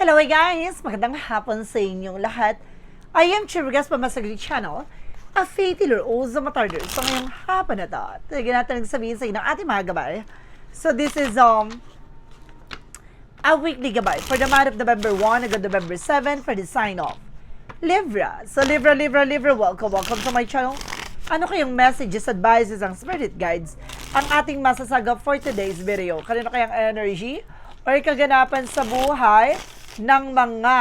Hello guys! Magandang hapon sa inyong lahat. I am Chirigas Pamasagli Channel, a faith healer o sa matarder. So ngayong hapon na to, tignan natin ang sabihin sa inyo ng ating mga gabay. So this is um a weekly gabay for the month of November 1 hanggang November 7 for the sign off. Libra. So Libra, Libra, Libra, welcome, welcome to my channel. Ano kayong messages, advices, ang spirit guides ang ating masasagap for today's video? Kanino kayang energy or kaganapan sa buhay ng mga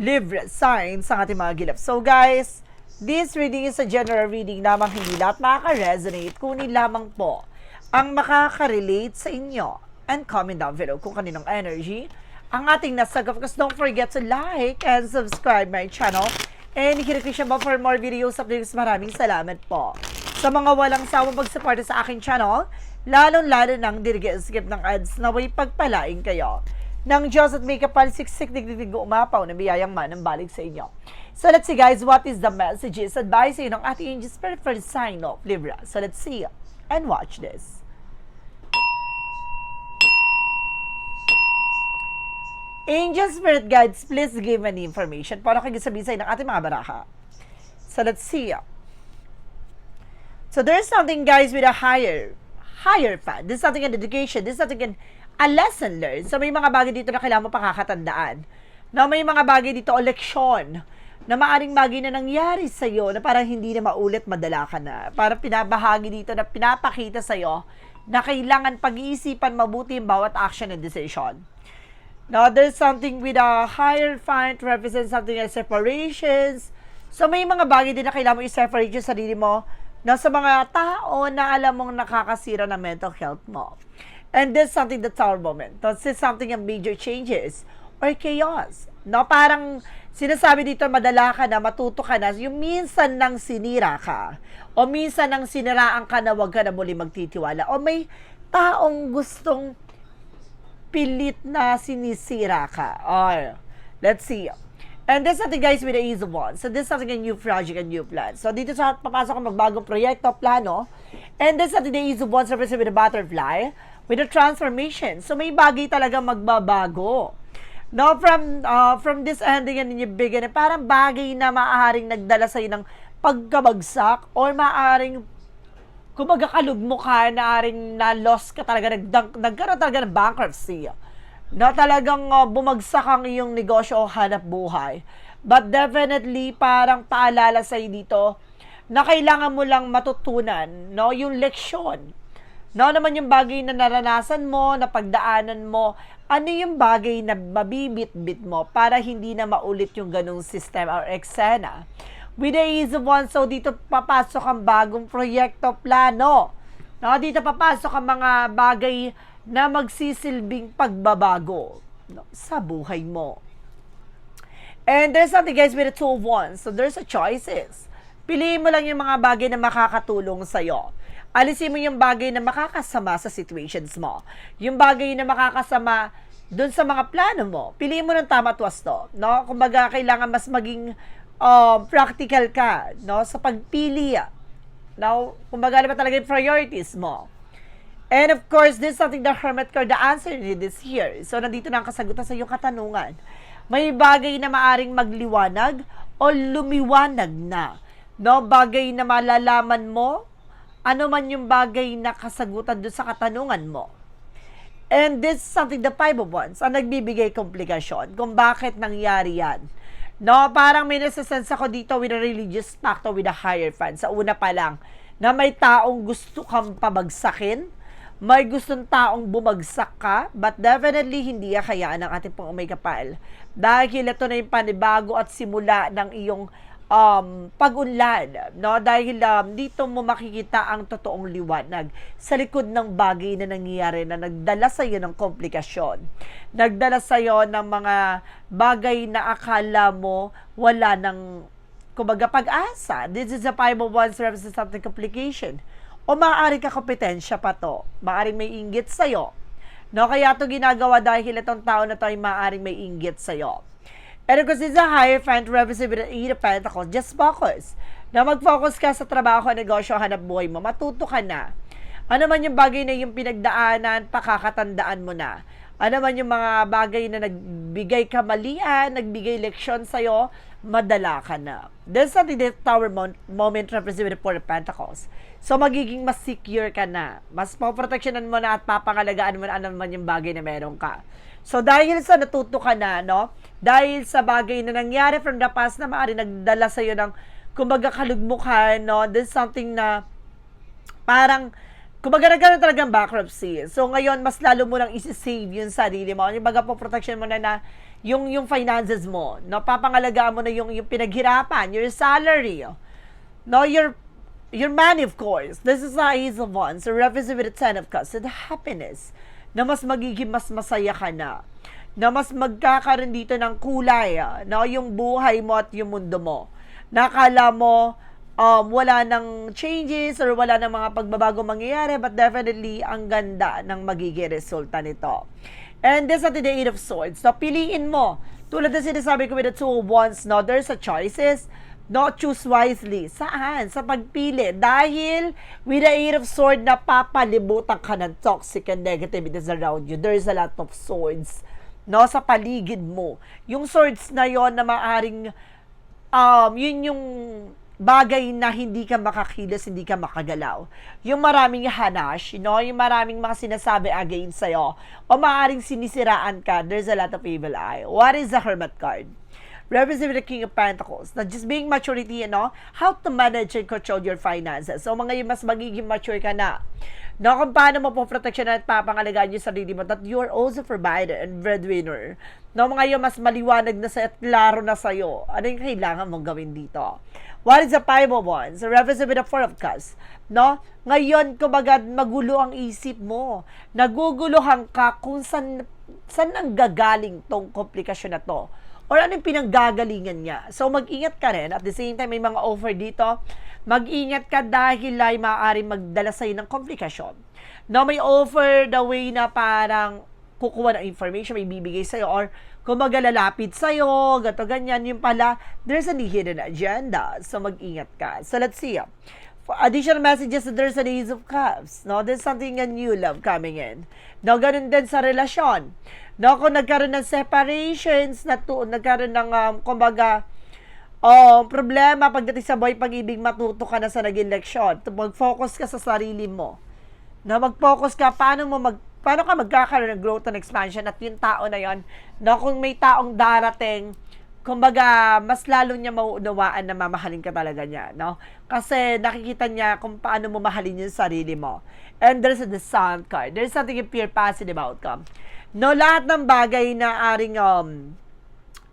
Libra signs ang ating mga gilap. So guys, this reading is a general reading lamang hindi lahat makaka-resonate, kunin lamang po ang makaka-relate sa inyo. And comment down below kung kaninong energy ang ating nasagap. Because don't forget to like and subscribe my channel. And hit siya ba for more videos updates. Maraming salamat po. Sa mga walang sawang pagsuporta sa aking channel, lalong-lalo nang dirige-skip ng ads na way pagpalain kayo ng Diyos at may kapal siksik digdig umapaw na biyayang man ang balik sa inyo. So let's see guys, what is the messages advice ng ating angel spirit for the sign of Libra. So let's see and watch this. Angel Spirit Guides, please give any information para kayo sabihin sa ng ating mga baraha. So let's see. So there's something guys with a higher higher path. This is something in education. This is something in a lesson learned. So may mga bagay dito na kailangan mo pakakatandaan. Na may mga bagay dito o leksyon na maaring bagay na nangyari sa iyo na parang hindi na maulit madala ka na. Parang pinabahagi dito na pinapakita sa iyo na kailangan pag-iisipan mabuti yung bawat action and decision. Now, there's something with a higher font represents something like separations. So, may mga bagay din na kailangan mo i-separate yung sarili mo na sa mga tao na alam mong nakakasira ng mental health mo. And this is something that's our moment. This is something of major changes or chaos. No, parang sinasabi dito, madala ka na, matuto ka na, yung minsan nang sinira ka, o minsan nang siniraan ka na wag ka na muli magtitiwala, o may taong gustong pilit na sinisira ka. Or, let's see. And this is something guys with the ease of one. So this is something a new project, a new plan. So dito sa papasok ang magbagong proyekto, plano. And this is something the ease of one service with a butterfly, with a transformation. So may bagay talaga magbabago. No, from uh, from this ending and yung bigyan, parang bagay na maaaring nagdala sa'yo ng pagkabagsak or maaaring kumbaga kalugmo ka na rin na loss ka talaga, nag, nagkaroon talaga ng bankruptcy. Na talagang uh, bumagsak ang iyong negosyo o hanap buhay. But definitely, parang paalala sa'yo dito na kailangan mo lang matutunan, no? Yung leksyon. No naman yung bagay na naranasan mo, na pagdaanan mo, ano yung bagay na mabibit-bit mo para hindi na maulit yung ganong system or eksena with the ease of one. So, dito papasok ang bagong proyekto, plano. No, dito papasok ang mga bagay na magsisilbing pagbabago no, sa buhay mo. And there's something guys with the two of wands. So, there's a choices. Piliin mo lang yung mga bagay na makakatulong sa'yo. Alisin mo yung bagay na makakasama sa situations mo. Yung bagay na makakasama dun sa mga plano mo. Piliin mo ng tama at wasto. No? Kumbaga, kailangan mas maging um, practical ka no sa pagpili. Now, kumbaga ba talaga yung priorities mo? And of course, this is something the Hermit card, the answer to this here. So, nandito na ang kasagutan sa iyong katanungan. May bagay na maaring magliwanag o lumiwanag na. No, bagay na malalaman mo, ano man yung bagay na kasagutan doon sa katanungan mo. And this is something the five of wands ang nagbibigay komplikasyon kung bakit nangyari yan. No, parang may nasa-sense ako dito with a religious factor with a higher fan. Sa una pa lang, na may taong gusto kang pabagsakin, may gustong taong bumagsak ka, but definitely hindi kayaan ng ating pong umay kapal. Dahil ito na yung panibago at simula ng iyong um, pag-unlad, no? Dahil um, dito mo makikita ang totoong liwanag sa likod ng bagay na nangyayari na nagdala sa iyo ng komplikasyon. Nagdala sa iyo ng mga bagay na akala mo wala ng kumbaga pag-asa. This is a five of wands represents something complication. O maaari ka kompetensya pa to. Maaring may inggit sa'yo. No, kaya to ginagawa dahil itong tao na to ay maaaring may inggit sa'yo. And it's a higher fan represent with an eight of pentacles, just focus. Na mag-focus ka sa trabaho, negosyo, hanap buhay mo. Matuto ka na. Ano man yung bagay na yung pinagdaanan, pakakatandaan mo na. ano man yung mga bagay na nagbigay kamalian, nagbigay leksyon sa'yo, madala ka na. There's something that tower mo- moment represented with the Four of Pentacles. So, magiging mas secure ka na. Mas poproteksyonan mo na at papangalagaan mo na ano man yung bagay na meron ka. So, dahil sa natuto ka na, no? Dahil sa bagay na nangyari from the past na maaari nagdala sa'yo ng kumbaga kalugmukan, no? There's something na parang kumbaga nagkaroon talagang bankruptcy. So ngayon, mas lalo mo nang isi-save yung sarili mo. Yung baga po protection mo na na yung, yung finances mo. No? Papangalagaan mo na yung, yung pinaghirapan, your salary. No, your your money, of course. This is Ace of Wands. So represent with the Ten of Cups. So the happiness na mas magiging mas masaya ka na. Na mas magkakaroon dito ng kulay. ah, No? Yung buhay mo at yung mundo mo. Nakala mo, um, wala ng changes or wala ng mga pagbabago mangyayari but definitely ang ganda ng magiging resulta nito. And this at the Eight of Swords. So, piliin mo. Tulad na sinasabi ko with the Two of Wands, no, there's a choices. No, choose wisely. Saan? Sa pagpili. Dahil with the Eight of Swords, napapalibutan ka ng toxic and negativities around you. There's a lot of swords no, sa paligid mo. Yung swords na yon na maaring um, yun yung bagay na hindi ka makakilos, hindi ka makagalaw. Yung maraming hanash, you know, yung maraming mga sinasabi against sa'yo, o maaaring sinisiraan ka, there's a lot of evil eye. What is the Hermit card? Represent the King of Pentacles. Na just being maturity, you know, how to manage and control your finances. So, mga yung mas magiging mature ka na. No, kung paano mo po at papangalagaan yung sarili mo that you are also provider and breadwinner. No, mga yung mas maliwanag na sa at klaro na sa'yo. Ano yung kailangan mong gawin dito? What is the five of wands? Represent with the four of cups. No? Ngayon, kumbaga, magulo ang isip mo. Naguguluhan ka kung saan, saan ang gagaling tong komplikasyon na to or ano yung pinanggagalingan niya. So, mag-ingat ka rin. At the same time, may mga offer dito. Mag-ingat ka dahil ay maaari magdala sa'yo ng komplikasyon. No, may offer the way na parang kukuha ng information, may bibigay sa'yo, or kung magalalapit sa'yo, gato ganyan, yung pala, there's a hidden agenda. So, mag-ingat ka. So, let's see. Additional messages, there's an Ace of Cups. No, there's something a new love coming in. No, ganun din sa relasyon. No, kung nagkaroon ng separations, na to, nagkaroon ng, um, kumbaga, oh, problema pagdating sa buhay pag-ibig, matuto ka na sa naging leksyon. Mag-focus ka sa sarili mo. Na mag-focus ka, paano mo mag, paano ka magkakaroon ng growth and expansion at yung tao na yon na kung may taong darating, kumbaga, mas lalo niya mauunawaan na mamahalin ka talaga niya, no? Kasi nakikita niya kung paano mo mahalin yung sarili mo. And there's the sun card. There's something a pure positive outcome. No, lahat ng bagay na aring um,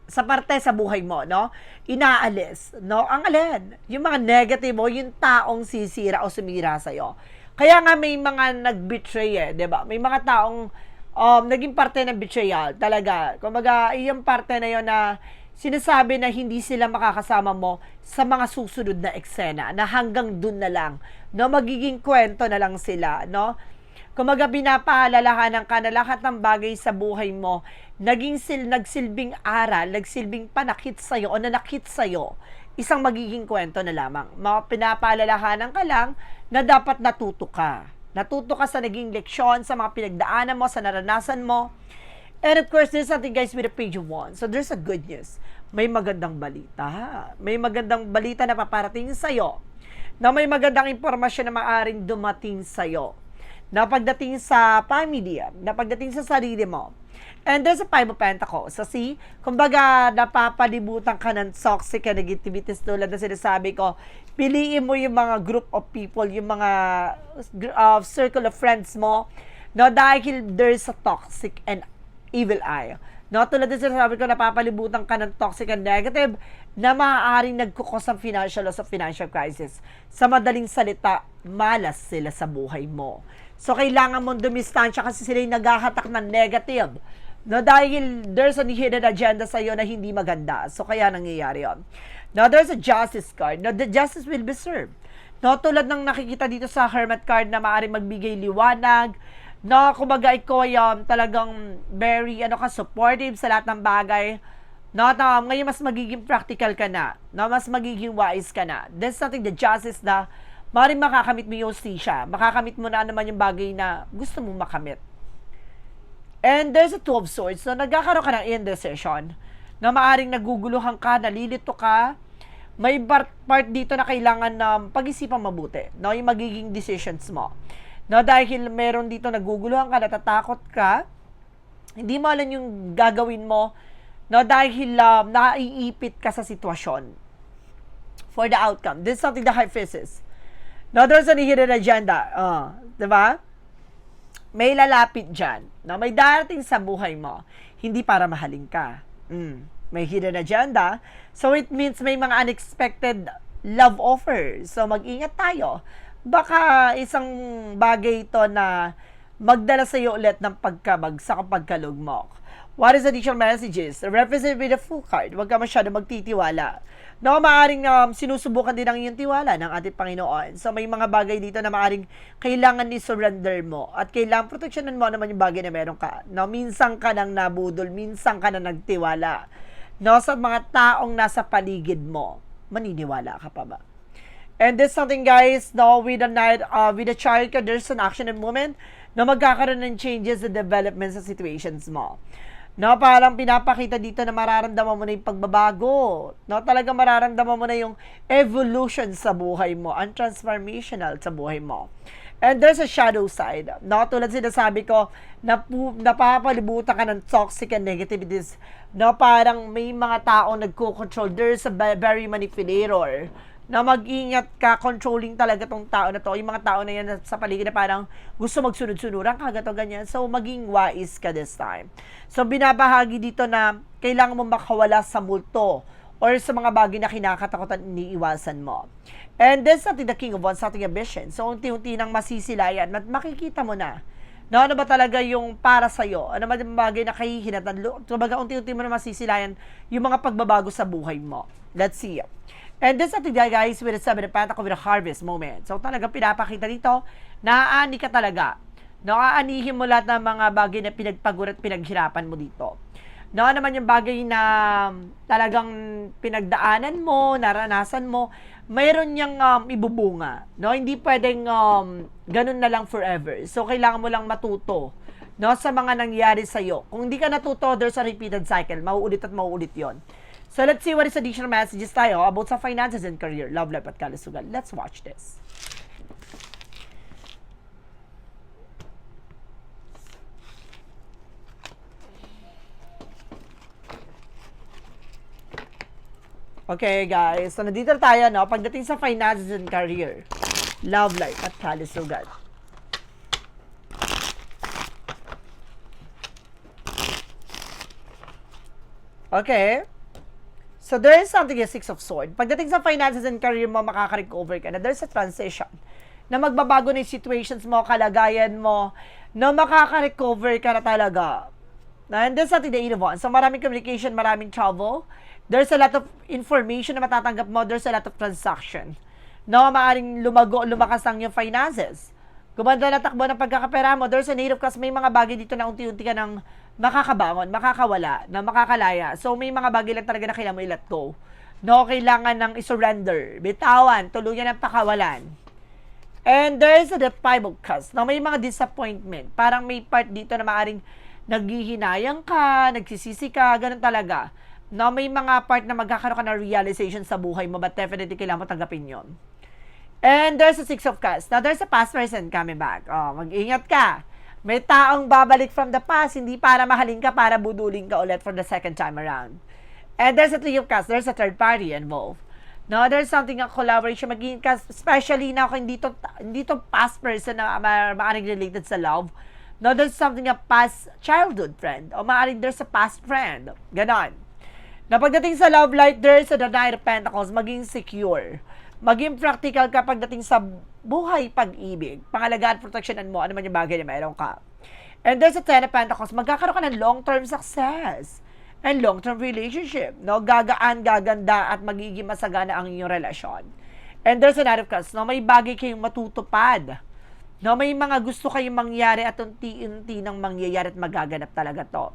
sa parte sa buhay mo, no? Inaalis, no? Ang alin? Yung mga negative mo, yung taong sisira o sumira sa'yo. Kaya nga may mga nag-betray eh, di ba? May mga taong um, naging parte ng betrayal, talaga. Kumbaga, yung parte na yon na sinasabi na hindi sila makakasama mo sa mga susunod na eksena, na hanggang dun na lang, no? Magiging kwento na lang sila, no? Kumaga pinapaalalahanan ka na lahat ng bagay sa buhay mo, naging sil, nagsilbing aral, nagsilbing panakit sa'yo o nanakit sa'yo, isang magiging kwento na lamang. Mga pinapaalalahanan ka lang na dapat natuto ka. Natuto ka sa naging leksyon, sa mga pinagdaanan mo, sa naranasan mo. And of course, there's something guys with a page one. So there's a good news. May magandang balita. May magandang balita na paparating sa'yo. Na may magandang impormasyon na maaring dumating sa'yo na pagdating sa family, na pagdating sa sarili mo. And there's a five of pentacles. So see, kumbaga napapalibutan ka ng toxic and negativities tulad na sinasabi ko, piliin mo yung mga group of people, yung mga uh, circle of friends mo, no, dahil there's a toxic and evil eye. No, tulad din sinasabi ko, napapalibutan ka ng toxic and negative na maaaring nagkukos ng financial loss of financial crisis. Sa madaling salita, malas sila sa buhay mo. So, kailangan mong dumistansya kasi sila yung naghahatak ng negative. No, dahil there's a hidden agenda sa iyo na hindi maganda. So, kaya nangyayari yon. Now, there's a justice card. Now, the justice will be served. No, tulad ng nakikita dito sa hermit card na maaaring magbigay liwanag, no, kumbaga ikaw ay um, talagang very, ano ka, supportive sa lahat ng bagay. No, um, ngayon mas magiging practical ka na. No, mas magiging wise ka na. There's something the justice na maaaring makakamit mo yung hostisya. Makakamit mo na naman yung bagay na gusto mo makamit. And there's a two of swords. So, nagkakaroon ka ng indecision na maaring naguguluhan ka, nalilito ka, may part, part dito na kailangan na pag-isipan mabuti, no? Yung magiging decisions mo. No, dahil meron dito naguguluhan ka, natatakot ka, hindi mo alam yung gagawin mo, no? Dahil um, naiipit ka sa sitwasyon for the outcome. This is something the high faces. No, there's an hidden agenda. Uh, di ba? May lalapit dyan na may darating sa buhay mo, hindi para mahalin ka. Mm, may hidden agenda. So, it means may mga unexpected love offers. So, mag-ingat tayo. Baka isang bagay ito na magdala sa iyo ulit ng pagkabagsak o pagkalugmok. What is additional messages? Represented with a full card. Huwag ka masyado magtitiwala. No, maaring um, sinusubukan din ang iyong tiwala ng ating Panginoon. So may mga bagay dito na maaring kailangan ni surrender mo at kailangan proteksyonan mo naman yung bagay na meron ka. No, minsan ka nang nabudol, minsan ka na nagtiwala. No, sa mga taong nasa paligid mo, maniniwala ka pa ba? And this something guys, no, with the night, uh, with the child ka, there's an action and movement na magkakaroon ng changes and development sa situations mo. No, parang pinapakita dito na mararamdaman mo na yung pagbabago. No, talaga mararamdaman mo na yung evolution sa buhay mo, and transformational sa buhay mo. And there's a shadow side. No, tulad sinasabi ko, napu, napapalibutan ka ng toxic and negativities. No, parang may mga tao nagko-control. There's a very manipulator na mag-ingat ka, controlling talaga tong tao na to. Yung mga tao na yan sa paligid na parang gusto magsunod-sunuran ka, gato ganyan. So, maging wise ka this time. So, binabahagi dito na kailangan mo makawala sa multo or sa mga bagay na kinakatakutan iniiwasan mo. And then, something the King of Wands, something ambition. So, unti-unti nang masisilayan at makikita mo na No, ano ba talaga yung para sa iyo? Ano ba yung bagay na kahihinatan? Kumbaga, unti-unti mo na masisilayan yung mga pagbabago sa buhay mo. Let's see. And this is the guys with a seven of Pentacle with a harvest moment. So talaga pinapakita dito, naaani ka talaga. No, aanihin mo lahat ng mga bagay na pinagpagod at pinaghirapan mo dito. No, naman yung bagay na talagang pinagdaanan mo, naranasan mo, mayroon niyang um, ibubunga. No, hindi pwedeng um, ganun na lang forever. So kailangan mo lang matuto no sa mga nangyari sa iyo. Kung hindi ka natuto, there's a repeated cycle. Mauulit at mauulit 'yon. So let's see what is additional messages tayo about sa finances and career, love life at kalusugan. Let's watch this. Okay, guys. So, nandito na tayo, no? Pagdating sa finances and career, love life at kalusugan. Okay. So, there is something a Six of Sword. Pagdating sa finances and career mo, makaka-recover ka na. There's a transition na magbabago na yung situations mo, kalagayan mo, na makaka-recover ka na talaga. And there's something the Eight of Wands. So, maraming communication, maraming travel. There's a lot of information na matatanggap mo. There's a lot of transaction. No, maaring lumago, lumakas ang yung finances. Gumanda na takbo ng pagkakapera mo. There's a native kasi may mga bagay dito na unti-unti ka ng makakabangon, makakawala, na makakalaya. So, may mga bagay lang talaga na kailangan mo i-let go. No, kailangan ng isurrender, bitawan, tuluyan ng pakawalan. And there is the five of cups. No, may mga disappointment. Parang may part dito na maaring naghihinayang ka, nagsisisi ka, ganun talaga. No, may mga part na magkakaroon ka ng realization sa buhay mo, but definitely kailangan mo tanggapin yon. And there's a six of cups. Now, there's a past person coming back. Oh, mag-ingat ka may taong babalik from the past, hindi para mahalin ka, para budulin ka ulit for the second time around. And there's a three of cups, there's a third party involved. No, there's something a collaboration maging ka, especially na kung hindi to, hindi to past person na maaaring related sa love. No, there's something a past childhood friend o maaaring there's a past friend. Ganon. Na pagdating sa love life, there's a the Knight of Pentacles, maging secure maging practical ka pagdating sa buhay pag-ibig, pangalagaan, proteksyonan mo, ano man yung bagay na mayroon ka. And there's a Ten of Pentacles, magkakaroon ka ng long-term success and long-term relationship. No? Gagaan, gaganda, at magiging masagana ang inyong relasyon. And there's a Knight of Cups, no? may bagay kayong matutupad. No, may mga gusto kayong mangyari at unti-unti nang mangyayari at magaganap talaga to.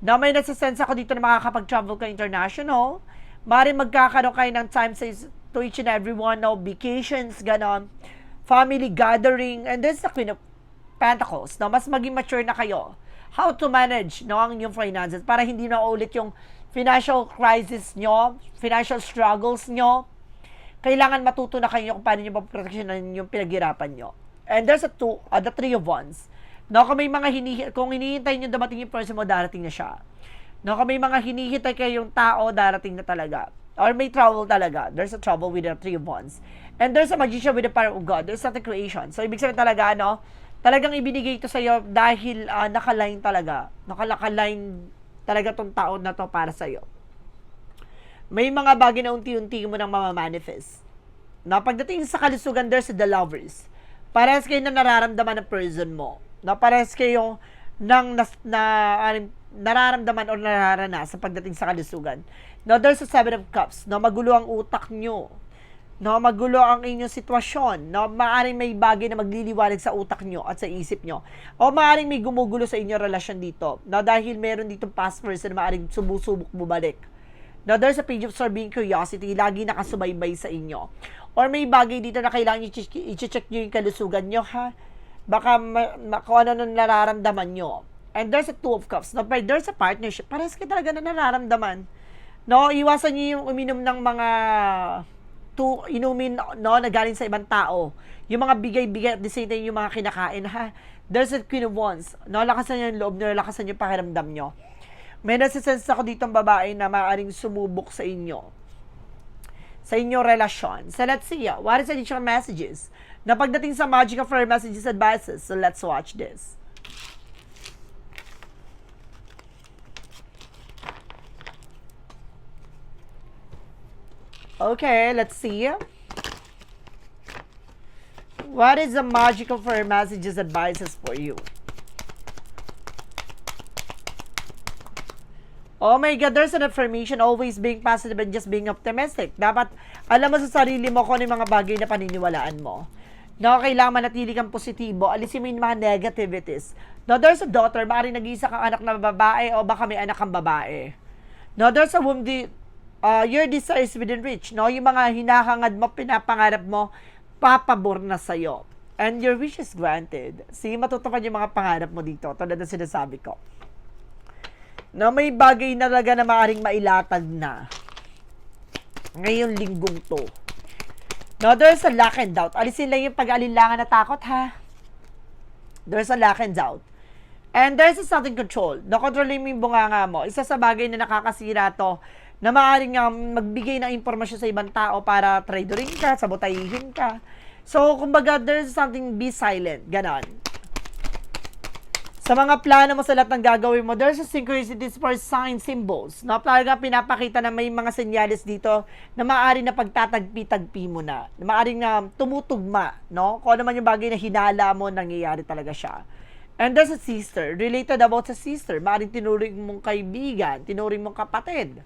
No, may nasa-sense ako dito na makakapag-travel ka international. Mari magkakaroon kayo ng time sa to each and every one, no? Vacations, ganon. Family gathering, and then sa Queen of Pentacles, no? Mas maging mature na kayo. how to manage no, ang inyong finances para hindi na ulit yung financial crisis nyo, financial struggles nyo. Kailangan matuto na kayo kung paano nyo maproteksyonan yung pinaghirapan nyo. And there's a two, uh, the three of wands. No, kung may mga hinihi, kung hinihintay nyo dumating yung person mo, darating na siya. No, kung may mga hinihintay kayong tao, darating na talaga. Or may trouble talaga. There's a trouble with the three of wands. And there's a magician with the power of God. There's a creation. So, ibig sabihin talaga, ano, talagang ibinigay ito sa iyo dahil uh, nakaline talaga. Nakalakaline talaga tong taon na to para sa iyo. May mga bagay na unti-unti mo nang mamamanifest. Na pagdating sa kalusugan, there's the lovers. Parehas kayo na nararamdaman ng person mo. Na parehas kayo nas, na, anim, nararamdaman o nararanasan sa pagdating sa kalusugan. No, there's a seven of cups. No, magulo ang utak nyo. No, magulo ang inyong sitwasyon. No, maaring may bagay na magliliwanag sa utak nyo at sa isip nyo. O maaring may gumugulo sa inyong relasyon dito. No, dahil meron dito past person na maaring sumusubok bumalik. No, there's a page of being curiosity, lagi nakasubaybay sa inyo. Or may bagay dito na kailangan i-check nyo yung kalusugan nyo, ha? Baka ma- ma- kung ano nung nararamdaman nyo. And there's a two of cups. No, there's a partnership. Parehas kayo talaga na nararamdaman. No, iwasan niyo yung uminom ng mga to inumin no na galing sa ibang tao. Yung mga bigay-bigay at the same time yung mga kinakain ha. There's a queen of wands. No, lakasan niyo yung loob niyo, lakasan niyo yung pakiramdam niyo. May nasisense ako dito ng babae na maaaring sumubok sa inyo. Sa inyong relasyon. So let's see, uh, what is additional messages? Na pagdating sa Magical Flare Messages Advices. So let's watch this. Okay, let's see. What is the magical for messages advices for you? Oh my God, there's an affirmation always being positive and just being optimistic. Dapat alam mo sa sarili mo kung ano yung mga bagay na paniniwalaan mo. No, kailangan manatili kang positibo. Alisin mo yung mga negativities. No, there's a daughter, maaaring nag-iisa kang anak na babae o baka may anak kang babae. No, there's a womb, uh, your desires within reach, no? Yung mga hinahangad mo, pinapangarap mo, papabor na sa'yo. And your wish is granted. See, matutupad yung mga pangarap mo dito, tulad ng sinasabi ko. Na may bagay na talaga na maaaring mailatag na. Ngayong linggong to. No, there's a lack and doubt. Alisin lang yung pag-alinlangan na takot, ha? There's a lack and doubt. And there's a something control. Nakontrolin mo yung bunganga mo. Isa sa bagay na nakakasira to na maaaring um, magbigay ng impormasyon sa ibang tao para tradorin ka, sabotayihin ka. So, kumbaga, there's something, be silent. Ganon. Sa mga plano mo sa lahat ng gagawin mo, there's a synchronicities for sign symbols. No? Talaga pinapakita na may mga senyales dito na maaari na pagtatagpi-tagpi mo na. na maaari na tumutugma. No? Kung ano man yung bagay na hinala mo, nangyayari talaga siya. And there's a sister. Related about sa sister. Maaring tinuring mong kaibigan, tinuring mong kapatid.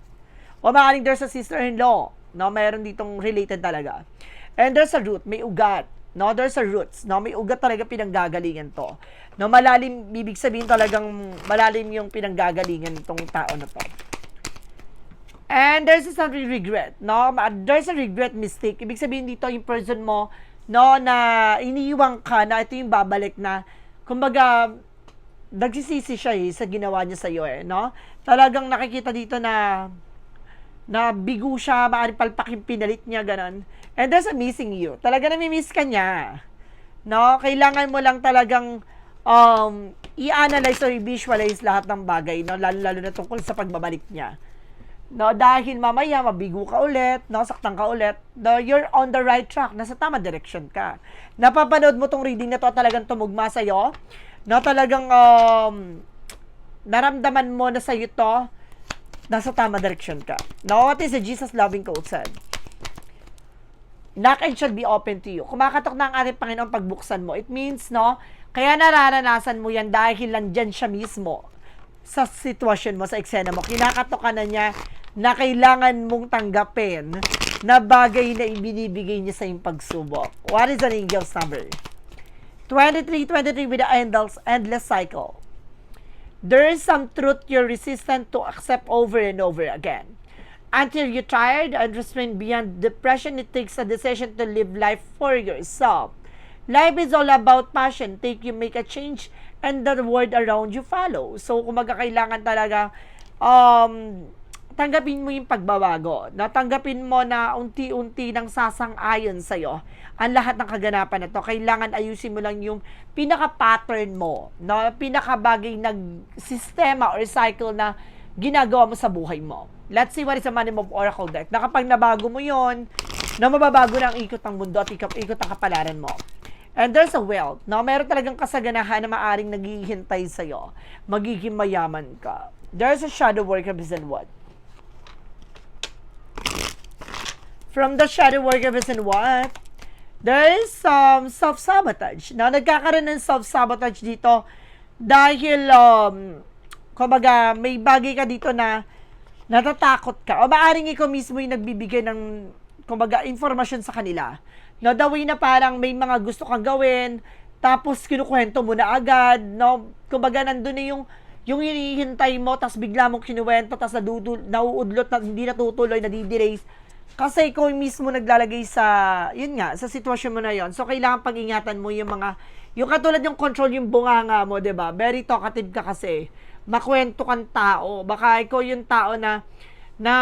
O maaaring there's a sister-in-law. No, meron ditong related talaga. And there's a root, may ugat. No, there's a roots. No, may ugat talaga pinanggagalingan to. No, malalim, bibig sabihin talagang malalim yung pinanggagalingan nitong tao na to. And there's something regret, no? There's a regret mistake. Ibig sabihin dito yung person mo, no, na iniiwang ka na ito yung babalik na, kumbaga, nagsisisi siya eh, sa ginawa niya sa iyo eh, no? Talagang nakikita dito na na bigo siya, maaaring palpak yung pinalit niya, ganun. And there's a missing you. Talaga nami-miss ka niya. No? Kailangan mo lang talagang um, i-analyze o i-visualize lahat ng bagay, no? Lalo-lalo na tungkol sa pagbabalik niya. No, dahil mamaya mabigo ka ulit, no, saktan ka ulit, no, you're on the right track, nasa tama direction ka. Napapanood mo tong reading na to talagang tumugma sa iyo, no, talagang um, naramdaman mo na sa iyo to, nasa tama direction ka. Now, what is the Jesus loving quote said? Knock and shall be open to you. Kumakatok na ang ating Panginoon pagbuksan mo. It means, no, kaya nararanasan mo yan dahil nandyan siya mismo sa sitwasyon mo, sa eksena mo. Kinakatok ka na niya na kailangan mong tanggapin na bagay na ibinibigay niya sa iyong pagsubok. What is an angel's number? 23, 23 with the endless, endless cycle. There is some truth you're resistant to accept over and over again. Until you're tired and restrained beyond depression, it takes a decision to live life for yourself. Life is all about passion. Take you make a change and the world around you follow. So, kumaga kailangan talaga um, tanggapin mo yung pagbabago. No? Tanggapin mo na unti-unti nang sasang-ayon sa'yo ang lahat ng kaganapan na to. Kailangan ayusin mo lang yung pinaka-pattern mo. No? Pinaka-bagay na sistema or cycle na ginagawa mo sa buhay mo. Let's see what is the Money Move Oracle deck. Na kapag nabago mo yon na mababago na ang ikot ng mundo at ikot, ikot ang kapalaran mo. And there's a wealth. No? Meron talagang kasaganahan na maaring naghihintay sa'yo. Magiging mayaman ka. There's a shadow work represent what? From the shadow work represent what? There is some self-sabotage. Na nagkakaroon ng self-sabotage dito dahil um, kumbaga may bagay ka dito na natatakot ka o maaring ikaw mismo yung nagbibigay ng kumbaga informasyon sa kanila. No, the way na parang may mga gusto kang gawin, tapos kinukwento mo na agad, no? Kumbaga nandun na yung yung hinihintay mo, tapos bigla mong kinuwento, tapos nadudul, nauudlot, na, hindi natutuloy, nadidirace. Kasi ikaw mismo naglalagay sa, yun nga, sa sitwasyon mo na yon So, kailangan pag-ingatan mo yung mga, yung katulad yung control yung bunganga mo, ba Very talkative ka kasi. Makwento kang tao. Baka ikaw yung tao na, na,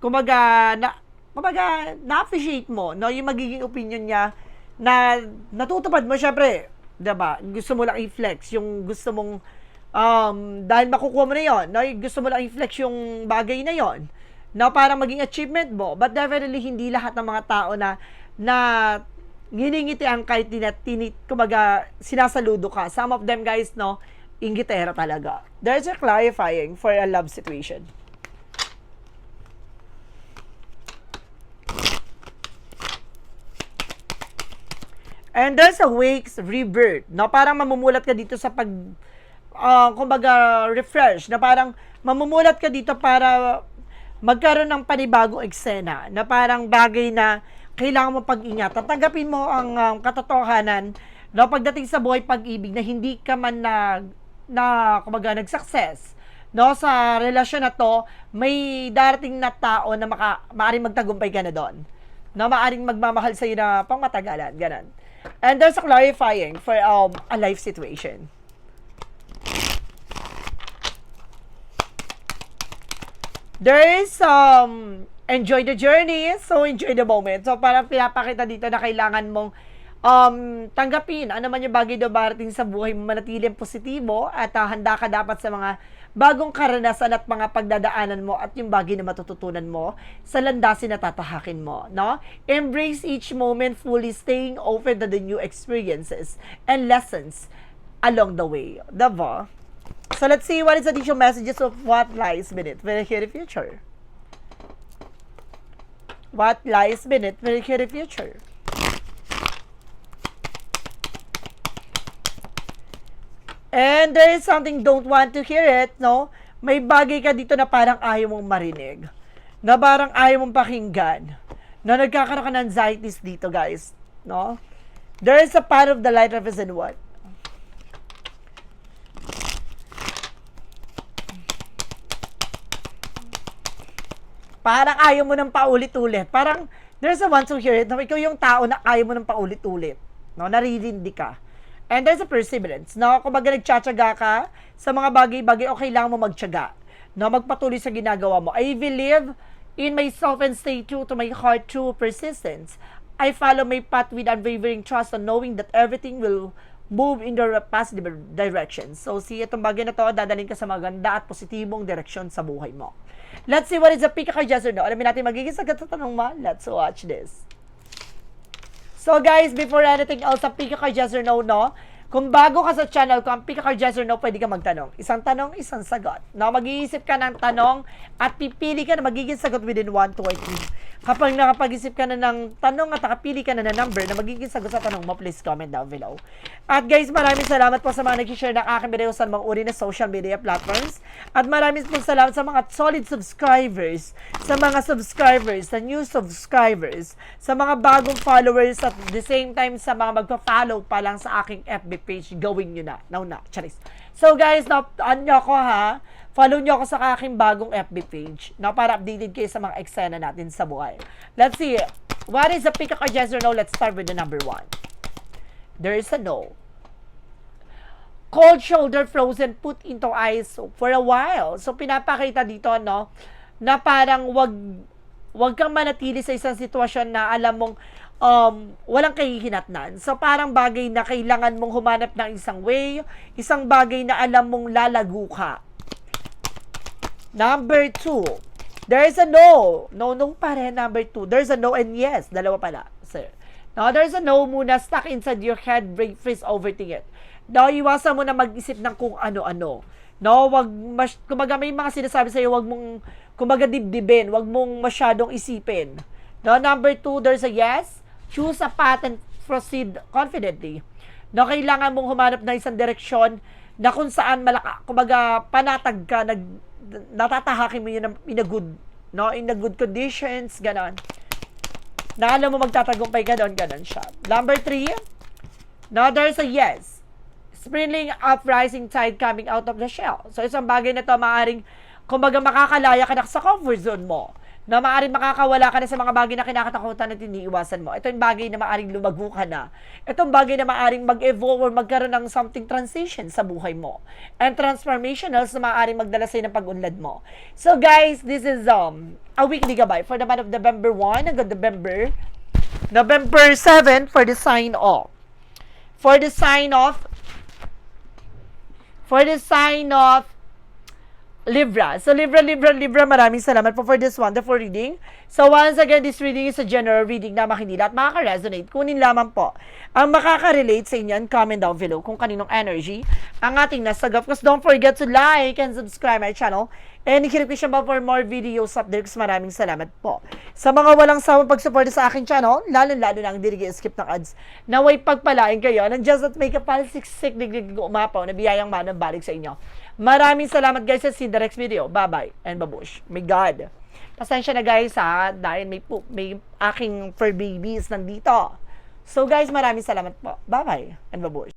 kumaga, na, kumaga, na-appreciate mo, no? Yung magiging opinion niya, na natutupad mo, syempre, 'di ba Gusto mo lang i-flex yung gusto mong um, dahil makukuha mo na yon, no? gusto mo lang i-flex yung bagay na yon, na parang maging achievement mo. But definitely, hindi lahat ng mga tao na, na giningiti ang kahit tinat, tinit, kumaga, sinasaludo ka. Some of them, guys, no, ingitera talaga. There's a clarifying for a love situation. And there's a wakes rebirth, no? Parang mamumulat ka dito sa pag uh, kumbaga, refresh, na parang mamumulat ka dito para magkaroon ng panibagong eksena, na parang bagay na kailangan mo pag-ingatan. Tanggapin mo ang um, katotohanan na pagdating sa buhay pag-ibig na hindi ka man na, na kumbaga, nag-success. No, sa relasyon na to, may darating na tao na maka, maaaring magtagumpay ka na doon. No, maaaring magmamahal sa iyo na pangmatagalan, ganun. And there's a clarifying for um, a life situation. There is um enjoy the journey, so enjoy the moment. So parang pinapakita dito na kailangan mong um, tanggapin ano man yung bagay na barating sa buhay mo, manatiling positibo at uh, handa ka dapat sa mga bagong karanasan at mga pagdadaanan mo at yung bagay na matututunan mo sa landasin na tatahakin mo, no? Embrace each moment fully staying open to the new experiences and lessons along the way. Diba? So let's see what is additional messages of what lies beneath very here future. What lies beneath very here future. And there is something don't want to hear it, no? May bagay ka dito na parang ayaw mong marinig. Na parang ayaw mong pakinggan. Na nagkakaroon ka ng anxieties dito, guys. No? There is a part of the light represent what? Parang ayaw mo nang paulit-ulit. Parang there's a one to hear it. No? Ikaw yung tao na ayaw mo nang paulit-ulit. No? Naririndi ka. And there's a perseverance. No? Kung baga nagtsatsaga ka sa mga bagay-bagay, okay lang mo magtsaga. No? Magpatuloy sa ginagawa mo. I believe in myself and stay true to my heart through persistence. I follow my path with unwavering trust and knowing that everything will move in the positive direction. So, si itong bagay na to, dadalhin ka sa maganda at positibong direksyon sa buhay mo. Let's see what is the pick kay yes or no. Alamin natin magiging sagot sa tanong mo. Let's watch this. So guys, before anything else, pick kay yes or no, no? Kung bago ka sa channel ko, ang pick or no, pwede ka magtanong. Isang tanong, isang sagot. No, mag-iisip ka ng tanong at pipili ka na magiging sagot within 1 to 8 Kapag nakapag-isip ka na ng tanong at nakapili ka na ng number na magiging sagot sa tanong mo, please comment down below. At guys, maraming salamat po sa mga nag-share ng aking video sa mga uri na social media platforms. At maraming po salamat sa mga solid subscribers, sa mga subscribers, sa new subscribers, sa mga bagong followers at the same time sa mga magpa-follow pa lang sa aking FB page, gawin nyo na. Now na, charis. So guys, na, ano ko ha, Follow nyo ako sa aking bagong FB page na para updated kayo sa mga eksena natin sa buhay. Let's see. What is the pick of yes or no? Let's start with the number one. There is a no. cold shoulder frozen put into ice for a while. So pinapakita dito no na parang wag wag kang manatili sa isang sitwasyon na alam mong um, walang kahihinatnan. So parang bagay na kailangan mong humanap ng isang way, isang bagay na alam mong lalago ka. Number two, there's a no. No, no pa rin, number two. There's a no and yes. Dalawa pala, sir. Now, there's a no muna stuck inside your head, break, freeze, overthink it. No, iwasan mo na mag-isip ng kung ano-ano. No, wag, mas, kumaga may mga sinasabi sa'yo, wag mong, kumaga dibdibin, wag mong masyadong isipin. No, number two, there's a yes. Choose a path and proceed confidently. No, kailangan mong humanap ng isang direksyon na kung saan malaka, kumaga panatag ka, nag, natatahakin mo yun in a good, no, in a good conditions, ganon. Na alam mo magtatagumpay ka doon, ganon siya. Number three, no, there's a yes. Springing up, rising tide coming out of the shell. So, isang bagay na to, maaaring, kumbaga makakalaya ka na sa comfort zone mo. Na maaaring makakawala ka na sa mga bagay na kinakatakutan at iniiwasan mo. Ito yung bagay na maaaring lumago ka na. Itong bagay na maaaring mag-evolve or magkaroon ng something transition sa buhay mo. And transformationals na maaaring magdala sa'yo ng pag-unlad mo. So guys, this is um a weekly gabay for the month of November 1 hanggang November November 7 for the sign off. For the sign off for the sign of Libra. So, Libra, Libra, Libra, maraming salamat po for this wonderful reading. So, once again, this reading is a general reading na makinila at makaka-resonate. Kunin lamang po ang makaka-relate sa inyo and comment down below kung kaninong energy ang ating nasagap. Because don't forget to like and subscribe my channel. And hit pa for more videos updates. Maraming salamat po. Sa mga walang sawang pagsuporta sa aking channel, lalo-lalo na ang dirigi skip ng ads, naway pagpalain kayo ng Just That Make a Palsiksik digdig umapaw na biyayang manang balik sa inyo. Maraming salamat guys sa see the video. Bye-bye and babush. May God. Pasensya na guys ha, dahil may, po, may aking fur babies nandito. So guys, maraming salamat po. Bye-bye and babush.